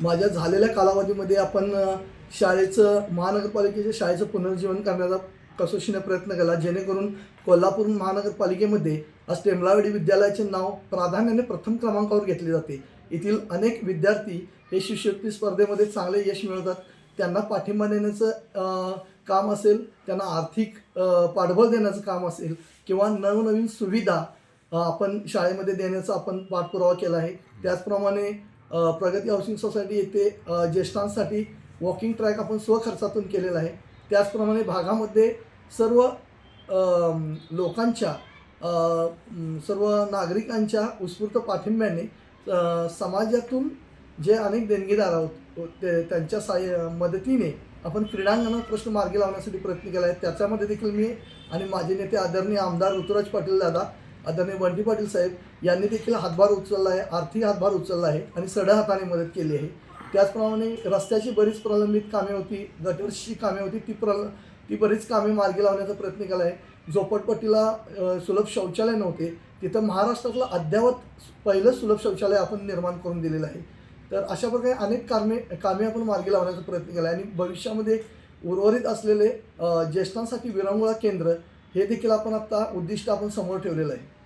माझ्या झालेल्या कालावधीमध्ये आपण शाळेचं महानगरपालिकेच्या शाळेचं पुनर्जीवन करण्याचा कसोशीने प्रयत्न केला जेणेकरून कोल्हापूर महानगरपालिकेमध्ये आज टेमलावाडी विद्यालयाचे नाव प्राधान्याने प्रथम क्रमांकावर घेतले जाते. येथील अनेक विद्यार्थी हे शिष्यवृत्ती स्पर्धेमध्ये चांगले यश मिळवतात. त्यांना पाठिंबा देण्याचं काम असेल त्यांना आर्थिक पाठबळ देण्याचं काम असेल किंवा नवनवीन सुविधा आपण शाळेमध्ये देण्याचा आपण पाठपुरावा केला आहे. त्याचप्रमाणे प्रगती हाऊसिंग सोसायटी येथे ज्येष्ठांसाठी वॉकिंग ट्रॅक आपण स्वखर्चातून केलेला आहे. त्याचप्रमाणे भागामध्ये सर्व लोकांच्या सर्व नागरिकांच्या उत्स्फूर्त पाठिंब्याने समाजातून जे अनेक देणगीदार आहोत ते त्यांच्या साय मदतीने आपण क्रीडांगणात प्रश्न मार्गी लावण्यासाठी प्रयत्न केला आहे. त्याच्यामध्ये देखील मी आणि माझे नेते आदरणीय आमदार ऋतुराज पाटील दादा आदरणीय बंटी पाटील साहेब यांनी देखील हातभार उचलला आहे आर्थिक हातभार उचलला आहे आणि सड्या हाताने मदत केली आहे. त्याचप्रमाणे रस्त्याची बरीच प्रलंबित कामे होती गटरची कामे होती ती प्रल ती बरीच कामे मार्गी लावण्याचा प्रयत्न केला आहे. झोपटपट्टीला सुलभ शौचालय नव्हते तिथं महाराष्ट्रातलं अद्ययावत पहिलं सुलभ शौचालय आपण निर्माण करून दिलेलं आहे. तर अशा प्रकारे अनेक कामे कामे आपण मार्गी लावण्याचा प्रयत्न केला आहे आणि भविष्यामध्ये उर्वरित असलेले ज्येष्ठांसाठी विरंगुळा केंद्र हे देखील आपण आत्ता उद्दिष्ट आपण समोर ठेवलेलं आहे.